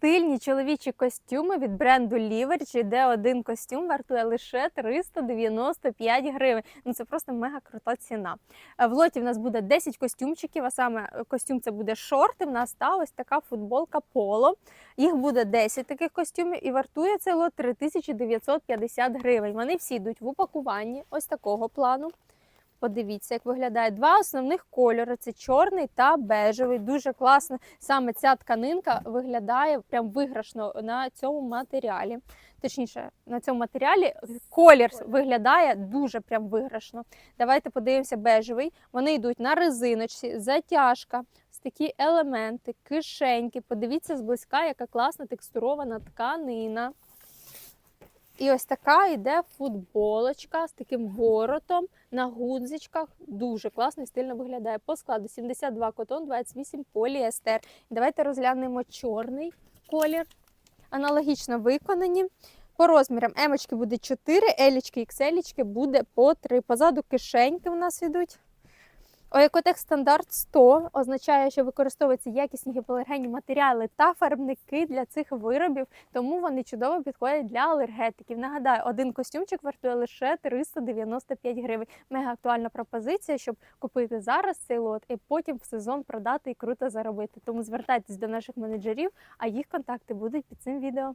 стильні чоловічі костюми від бренду Leverage, де один костюм вартує лише 395 гривень. Ну це просто мега крута ціна. Е, В лоті в нас буде 10 костюмчиків, а саме е, костюм це буде шорти. В нас та ось така футболка поло. Їх буде 10 таких костюмів і вартує цей лот 3950 гривень. Вони всі йдуть в упакуванні ось такого плану. Подивіться, як виглядає два основних кольори: це чорний та бежевий. Дуже класно. Саме ця тканинка виглядає прям виграшно на цьому матеріалі. Точніше, на цьому матеріалі колір виглядає дуже прям виграшно. Давайте подивимося бежевий. Вони йдуть на резиночці, затяжка, такі елементи, кишеньки. Подивіться зблизька, яка класна текстурована тканина. І ось така йде футболочка з таким воротом на гудзичках. Дуже класно і стильно виглядає. По складу 72 котон, 28 поліестер. Давайте розглянемо чорний колір. Аналогічно виконані. По розмірам емочки буде 4, елічки, ікселічки буде по 3. Позаду кишеньки у нас йдуть. Оекотек стандарт 100 означає, що використовуються якісні гіпоалергенні матеріали та фарбники для цих виробів, тому вони чудово підходять для алергетиків. Нагадаю, один костюмчик вартує лише 395 гривень. Мега актуальна пропозиція, щоб купити зараз цей лот і потім в сезон продати і круто заробити. Тому звертайтесь до наших менеджерів, а їх контакти будуть під цим відео.